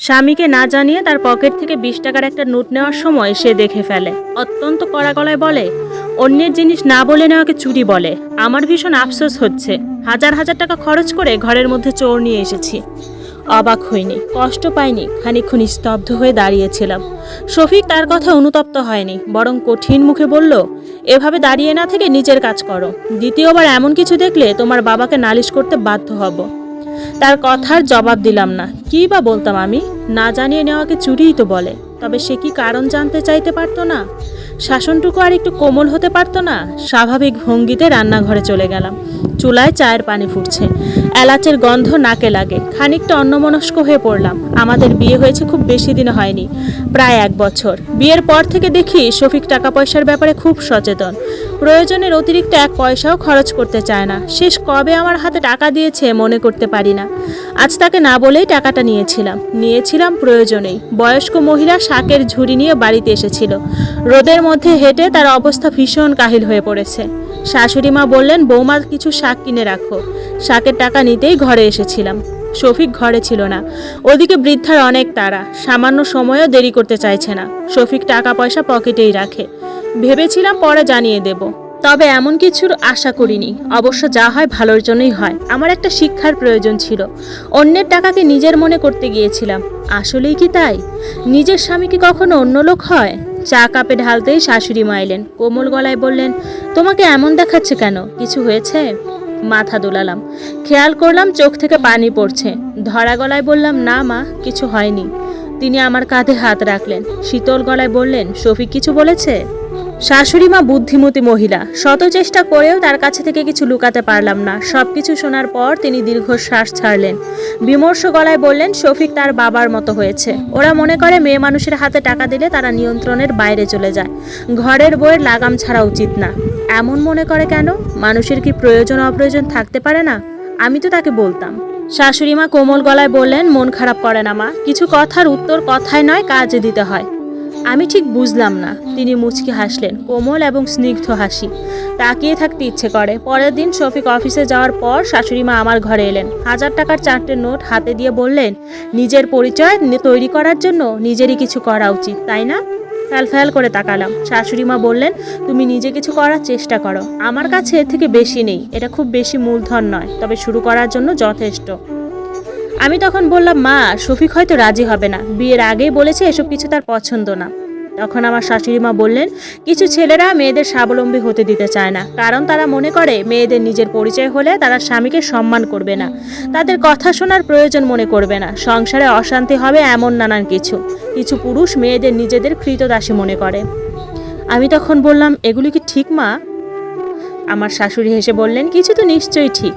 স্বামীকে না জানিয়ে তার পকেট থেকে বিশ টাকার একটা নোট নেওয়ার সময় সে দেখে ফেলে। অত্যন্ত কড়া গলায় বলে, অন্যের জিনিস না বলে নেওয়াকে চুরি বলে। আমার ভীষণ আফসোস হচ্ছে। হাজার হাজার টাকা খরচ করে ঘরের মধ্যে চোর নিয়ে এসেছি। অবাক হইনি। কষ্ট পাইনি। খানিকক্ষণ স্তব্ধ হয়ে দাঁড়িয়েছিলাম। শফিক তার কথা অনুতপ্ত হয়নি, বরং কঠিন মুখে বলল, এভাবে দাঁড়িয়ে না থেকে নিজের কাজ করো। দ্বিতীয়বার এমন কিছু দেখলে তোমার বাবাকে নালিশ করতে বাধ্য হব। তার কথার জবাব দিলাম না। কী বা বলতাম আমি? না জানিয়ে নেওয়াকে চুরিই তো বলে। তবে সে কি কারণ জানতে চাইতে পারতো না? শাসনটুকু আর একটু কোমল হতে পারতো না? স্বাভাবিক ভঙ্গিতে রান্নাঘরে চলে গেলাম। চুলায় চায়ের পানি ফুটছে। এলাচের গন্ধ নাকে লাগে। খানিকটা অন্যমনস্ক হয়ে পড়লাম। আমাদের বিয়ে হয়েছে খুব বেশি দিন হয়নি, প্রায় এক বছর। বিয়ের পর থেকে দেখি শফিক টাকা পয়সার ব্যাপারে খুব সচেতন। প্রয়োজনের অতিরিক্ত এক পয়সাও খরচ করতে চায় না। শেষ কবে আমার হাতে টাকা দিয়েছে মনে করতে পারি না। আজ তাকে না বলেই টাকাটা নিয়েছিলাম। নিয়েছিলাম প্রয়োজনেই। বয়স্ক মহিলা শাকের ঝুড়ি নিয়ে বাড়িতে এসেছিল। রোদের মধ্যে হেঁটে তার অবস্থা ভীষণ কাহিল হয়ে পড়েছে। শাশুড়ি মা বললেন, বৌমা, কিছু শাক কিনে রাখো। শাকের টাকা নিতেই ঘরে এসেছিলাম। শফিক ঘরে ছিল না। ওদিকে বৃদ্ধার অনেক তারা সামান্য সময়ও দেরি করতে চাইছে না। শফিক টাকা পয়সা পকেটেই রাখে। ভেবেছিলাম পরে জানিয়ে দেব। তবে এমন কিছুর আশা করিনি। অবশ্য যা হয় ভালোর জন্যই হয়। আমার একটা শিক্ষার প্রয়োজন ছিল। অন্যের টাকাকে নিজের মনে করতে গিয়েছিলাম। আসলেই কি তাই? নিজের স্বামী কি কখনো অন্য লোক হয়? চা কাপে ঢালতেই শাশুড়ি মা এলেন। কোমল গলায় বললেন, তোমাকে এমন দেখাচ্ছে কেন? কিছু হয়েছে? মাথা দোলালাম। খেয়াল করলাম চোখ থেকে পানি পড়ছে। ধরা গলায় বললাম, না মা, কিছু হয়নি। তিনি আমার কাঁধে হাত রাখলেন। শীতল গলায় বললেন, শফিক কিছু বলেছে? শাশুড়ি মা বুদ্ধিমতী মহিলা, শত চেষ্টা করেও তার কাছে থেকে কিছু লুকাতে পারলাম না। সব কিছু শোনার পর তিনি দীর্ঘশ্বাস ছাড়লেন। বিমর্ষ গলায় বললেন, শফিক তার বাবার মতো হয়েছে। ওরা মনে করে মেয়ে মানুষের হাতে টাকা দিলে তারা নিয়ন্ত্রণের বাইরে চলে যায়। ঘরের বইয়ের লাগাম ছাড়া উচিত না। এমন মনে করে কেন? মানুষের কি প্রয়োজন অপ্রয়োজন থাকতে পারে না? আমি তো তাকে বলতাম। শাশুড়ি মা কোমল গলায় বললেন, মন খারাপ করে না মা। কিছু কথার উত্তর কথায় নয়, কাজে দিতে হয়। আমি ঠিক বুঝলাম না। তিনি মুচকি হাসলেন, কোমল এবং স্নিগ্ধ হাসি। তাকিয়ে থাকতে ইচ্ছে করে। পরের দিন শফিক অফিসে যাওয়ার পর শাশুড়ি মা আমার ঘরে এলেন। হাজার টাকার চারটে নোট হাতে দিয়ে বললেন, নিজের পরিচয় তৈরি করার জন্য নিজেরই কিছু করা উচিত, তাই না? ফ্যাল ফ্যাল করে তাকালাম। শাশুড়ি মা বললেন, তুমি নিজে কিছু করার চেষ্টা করো। আমার কাছে এর থেকে বেশি নেই। এটা খুব বেশি মূলধন নয়, তবে শুরু করার জন্য যথেষ্ট। আমি তখন বললাম, মা, শফিক হয়তো রাজি হবে না। বিয়ের আগেই বলেছে এসব কিছু তার পছন্দ না। তখন আমার শাশুড়ি মা বললেন, কিছু ছেলেরা মেয়েদের স্বাবলম্বী হতে দিতে চায় না। কারণ তারা মনে করে মেয়েদের নিজের পরিচয় হলে তারা স্বামীকে সম্মান করবে না। তাদের কথা শোনার প্রয়োজন মনে করবে না। সংসারে অশান্তি হবে এমন নানান কিছু। কিছু পুরুষ মেয়েদের নিজেদের কৃতদাসী মনে করে। আমি তখন বললাম, এগুলি কি ঠিক, মা? আমার শাশুড়ি হেসে বললেন, কিছু তো নিশ্চয়ই ঠিক।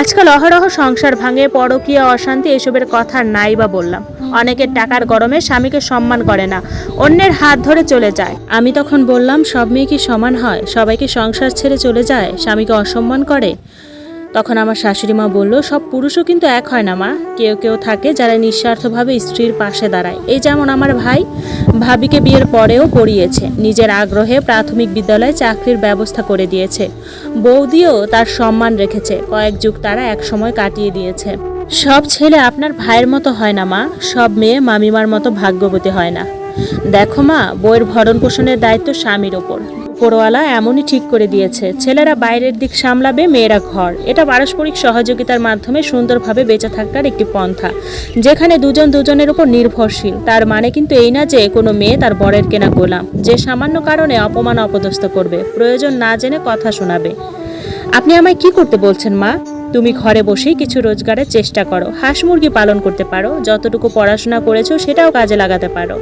আজকাল অহরহ সংসার ভাঙে, পরকীয়, অশান্তি, এসবের কথা নাই বা বললাম। অনেকের টাকার গরমে স্বামীকে সম্মান করে না, অন্যের হাত ধরে চলে যায়। আমি তখন বললাম, সব মেয়ে কি সমান হয়? সবাইকে সংসার ছেড়ে চলে যায়? স্বামীকে অসম্মান করে? তখন আমার শাশুড়ি মা বলল, সব পুরুষও কিন্তু এক হয় না মা। কেউ কেউ থাকে যারা নিঃস্বার্থভাবে স্ত্রীর পাশে দাঁড়ায়। এই যেমন আমার ভাই, ভাবিকে বিয়ের পরেও পড়িয়েছে। নিজের আগ্রহে প্রাথমিক বিদ্যালয়ে চাকরির ব্যবস্থা করে দিয়েছে। বৌদিও তার সম্মান রেখেছে। কয়েক যুগ তারা একসময় কাটিয়ে দিয়েছে। সব ছেলে আপনার ভাইয়ের মতো হয় না মা। সব মেয়ে মামিমার মতো ভাগ্যবতী হয় না। দেখো মা, বইয়ের ভরণ পোষণের দায়িত্ব স্বামীর ওপর। উপরওয়ালা এমনই ঠিক করে দিয়েছে, ছেলেরা বাইরের দিক সামলাবে, মেয়েরা ঘর। এটা পারস্পরিক সহযোগিতার মাধ্যমে সুন্দরভাবে বেঁচে থাকার একটি পন্থা, যেখানে দুজন দুজনের উপর নির্ভরশীল। তার মানে কিন্তু এই না যে কোনো মেয়ে তার বরের কেনা গোলাম, যে সামান্য কারণে অপমান অপদস্থ করবে, প্রয়োজন না জেনে কথা শোনাবে। আপনি আমায় কি করতে বলছেন, মা? তুমি ঘরে বসেই কিছু রোজগারের চেষ্টা করো, হাঁস মুরগি পালন করতে পারো, যতটুকু পড়াশোনা করেছ সেটাও কাজে লাগাতে পারো।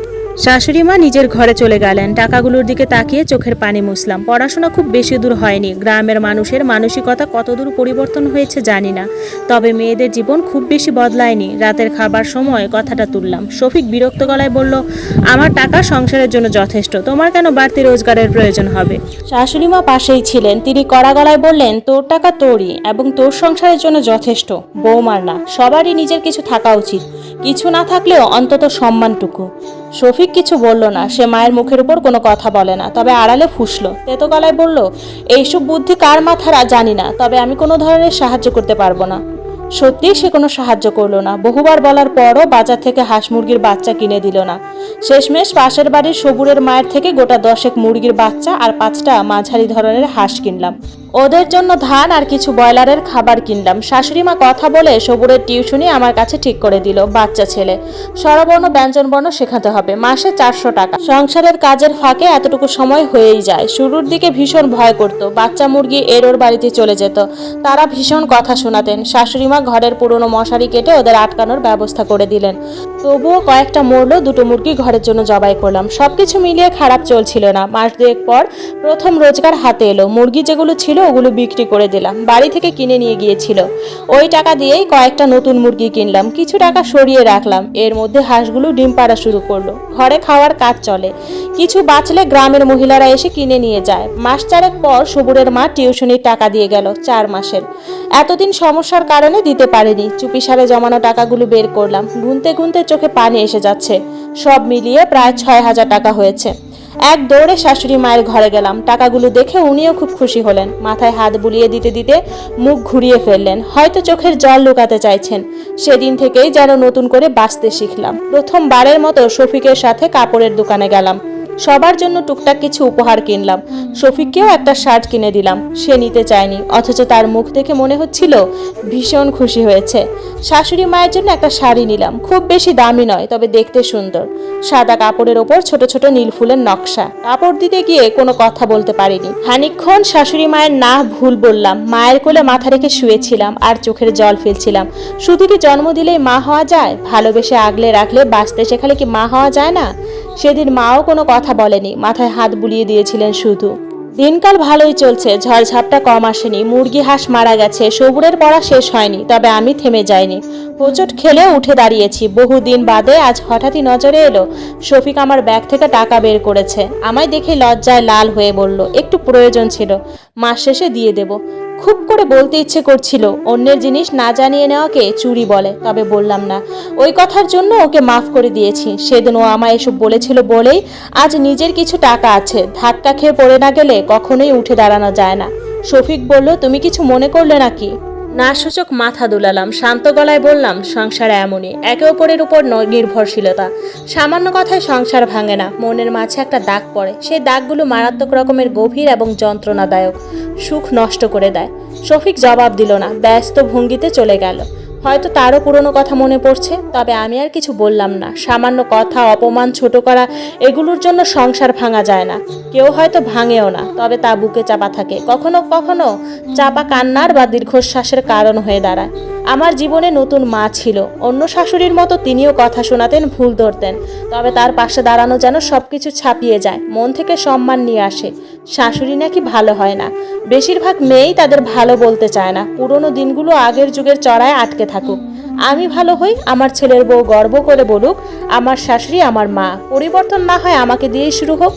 শাশুড়ি মা নিজের ঘরে চলে গেলেন। টাকাগুলোর দিকে তাকিয়ে চোখের পানি মুছলাম। পড়াশোনা খুব বেশি দূর হয়নি। গ্রামের মানুষের মানসিকতা কতদূর পরিবর্তন হয়েছে জানি না। তবে মেয়েদের জীবন খুব বেশি বদলায়নি। রাতের খাবার সময় কথাটা তুললাম। শফিক বিরক্ত গলায় বলল, আমার টাকা সংসারের জন্য যথেষ্ট। তোমার কেন বাড়তি রোজগারের প্রয়োজন হবে? শাশুড়ি মা পাশেই ছিলেন। তিনি কড়া গলায় বললেন, তোর টাকা তোরই এবং তোর সংসারের জন্য যথেষ্ট। বৌমার না, সবারই নিজের কিছু থাকা উচিত। কিছু না থাকলেও অন্তত সম্মানটুকু। শফিক কিছু বলল না। সে মায়ের মুখের উপর কোনো কথা বলে না। তবে আড়ালে ফুসলো। তেতো গলায় বলল, এইসব বুদ্ধি কার মাথার জানি না। তবে আমি কোনো ধরনের সাহায্য করতে পারব না। সত্যিই সে কোনো সাহায্য করল না। বহুবার বলার পরও বাজার থেকে হাঁস মুরগির বাচ্চা কিনে দিল না। শেষমেশ পাশের বাড়ির সবুরের মায়ের থেকে গোটা দশেক মুরগির বাচ্চা আর পাঁচটা মাঝারি ধরনের হাঁস কিনলাম। ওদের জন্য ধান আর কিছু ব্রয়লারের খাবার কিনলাম। শাশুড়ি মা কথা বলে সবুরের টিউশনি আমার কাছে ঠিক করে দিল, বাচ্চা ছেলে। স্বরবর্ণ, ব্যঞ্জনবর্ণ শেখাতে হবে, মাসে চারশো টাকা। সংসারের কাজের ফাঁকে এতটুকু সময় হয়েই যায়। শুরুর দিকে ভীষণ ভয় করতো, বাচ্চা মুরগি এর ওর বাড়িতে চলে যেত। তারা ভীষণ কথা শোনাতেন। শাশুড়ি মা ঘরের পুরনো মশারি কেটে ওদের আটকানোর ব্যবস্থা করে দিলেন। তবুও কয়েকটা মরলো, দুটো মুরগি ঘরের জন্য জবাই করলাম। সবকিছু মিলিয়ে খারাপ চলছিল না। মাস দুয়েক পর প্রথম রোজগার হাতে এলো। মুরগি যেগুলো ছিল ওগুলো বিক্রি করে দিলাম। বাড়ি থেকে কিনে নিয়ে গিয়েছিল। ওই টাকা দিয়েই কয়েকটা নতুন মুরগি কিনলাম। কিছু টাকা সরিয়ে রাখলাম। এর মধ্যে হাঁসগুলো ডিম পাড়া শুরু করল। ঘরে খাওয়ার কাজ চলে। কিছু বাঁচলে গ্রামের মহিলারা এসে কিনে নিয়ে যায়। মাস চারেক পর সবুরের মা টিউশনির টাকা দিয়ে গেল চার মাসের। এতদিন সমস্যার কারণে দিতে পারিনি। চুপিসারে জমানো টাকাগুলো বের করলাম। গুনতে গুনতে চোখে পানি এসে যাচ্ছে। সব মিলিয়ে প্রায় ছয় হাজার টাকা হয়েছে। এক দৌড়ে শাশুড়ি মায়ের ঘরে গেলাম। টাকাগুলো দেখে উনিও খুব খুশি হলেন। মাথায় হাত বুলিয়ে দিতে দিতে মুখ ঘুরিয়ে ফেললেন। হয়তো চোখের জল লুকাতে চাইছেন। সেদিন থেকেই যেন নতুন করে বাঁচতে শিখলাম। প্রথমবারের মতো শফিকের সাথে কাপড়ের দোকানে গেলাম। সবার জন্য টুকটাক কিছু উপহার কিনলাম। শফিককেও একটা শার্ট কিনে দিলাম। সে নিতে চায়নি, অথচ তার মুখ দেখে মনে হচ্ছিল ভীষণ খুশি হয়েছে। শাশুড়ি মায়ের জন্য একটা শাড়ি নিলাম। খুব বেশি দামি নয়, তবে দেখতে সুন্দর। সাদা কাপড়ের ওপর ছোট ছোট নীল ফুলের নকশা। কাপড় দিতে গিয়ে কোনো কথা বলতে পারিনি। খানিকক্ষণ শাশুড়ি মায়ের না ভুল বললাম। মায়ের কোলে মাথা রেখে শুয়েছিলাম আর চোখের জল ফেলছিলাম। শুধু কি জন্ম দিলেই মা হওয়া যায়? ভালোবেসে আগলে রাখলে বাঁচতে শেখালে কি মা হওয়া যায় না? সেদিন মাও কোনো কথা বলেনি, মাথায় হাত বুলিয়ে দিয়েছিলেন শুধু। দিনকাল ভালোই চলছে, ঝড়ঝাপটা কম আসেনি, মুরগি হাঁস মারা গেছে, সবুরের পড়া শেষ হয়নি, তবে আমি থেমে যাইনি। হোঁচট খেলে উঠে দাঁড়িয়েছি, বহুদিন বাদে আজ হঠাৎই নজরে এলো, শফিক আমার ব্যাগ থেকে টাকা বের করেছে। আমায় দেখে লজ্জায় লাল হয়ে বলল, একটু প্রয়োজন ছিল, মাস শেষে দিয়ে দেব। খুব করে বলতে ইচ্ছে করছিল, অন্যের জিনিস না জানিয়ে নেওয়াকে চুরি বলে, তবে বললাম না। ওই কথার জন্য ওকে মাফ করে দিয়েছি। সেদিন ও আমায় এসব বলেছিল বলেই আজ নিজের কিছু টাকা আছে, ধাক্কা খেয়ে পড়ে না গেলে কখনোই উঠে দাঁড়ানো যায় না। শফিক বলল, তুমি কিছু মনে করলে নাকি? না সূচক মাথা দুলালাম, শান্ত গলায় বললাম, সংসার এমনই, একে অপরের উপর নির্ভরশীলতা। সামান্য কথায় সংসার ভাঙে না, মনের মাঝে একটা দাগ পড়ে। সেই দাগগুলো মারাত্মক রকমের গভীর এবং যন্ত্রণাদায়ক, সুখ নষ্ট করে দেয়। শফিক জবাব দিল না, ব্যস্ত ভঙ্গিতে চলে গেল। হয়তো তারও পুরনো কথা মনে পড়ছে, তবে আমি আর কিছু বললাম না। সামান্য কথা, অপমান, ছোট করা, এগুলোর জন্য সংসার ভাঙা যায় না। কেউ হয়তো ভাঙেও না, তবে তা বুকে চাপা থাকে। কখনো কখনো চাপা কান্নার বা দীর্ঘশ্বাসের কারণ হয়ে দাঁড়ায়। আমার জীবনে নতুন মা ছিল। অন্য শাশুড়ির মতো তিনিও কথা শোনাতেন, ভুল ধরতেন। তবে তার পাশে দাঁড়ানো যেন সব কিছু ছাপিয়ে যায়, মন থেকে সম্মান নিয়ে আসে। শাশুড়ি নাকি ভালো হয় না। বেশিরভাগ মেয়েই তাদের ভালো বলতে চায় না। পুরনো দিনগুলো আগের যুগের চড়ায় আটকে থাকুক। আমি ভালো হই, আমার ছেলের বউ গর্ব করে বলুক, আমার শাশুড়ি আমার মা। পরিবর্তন না হয় আমাকে দিয়েই শুরু হোক।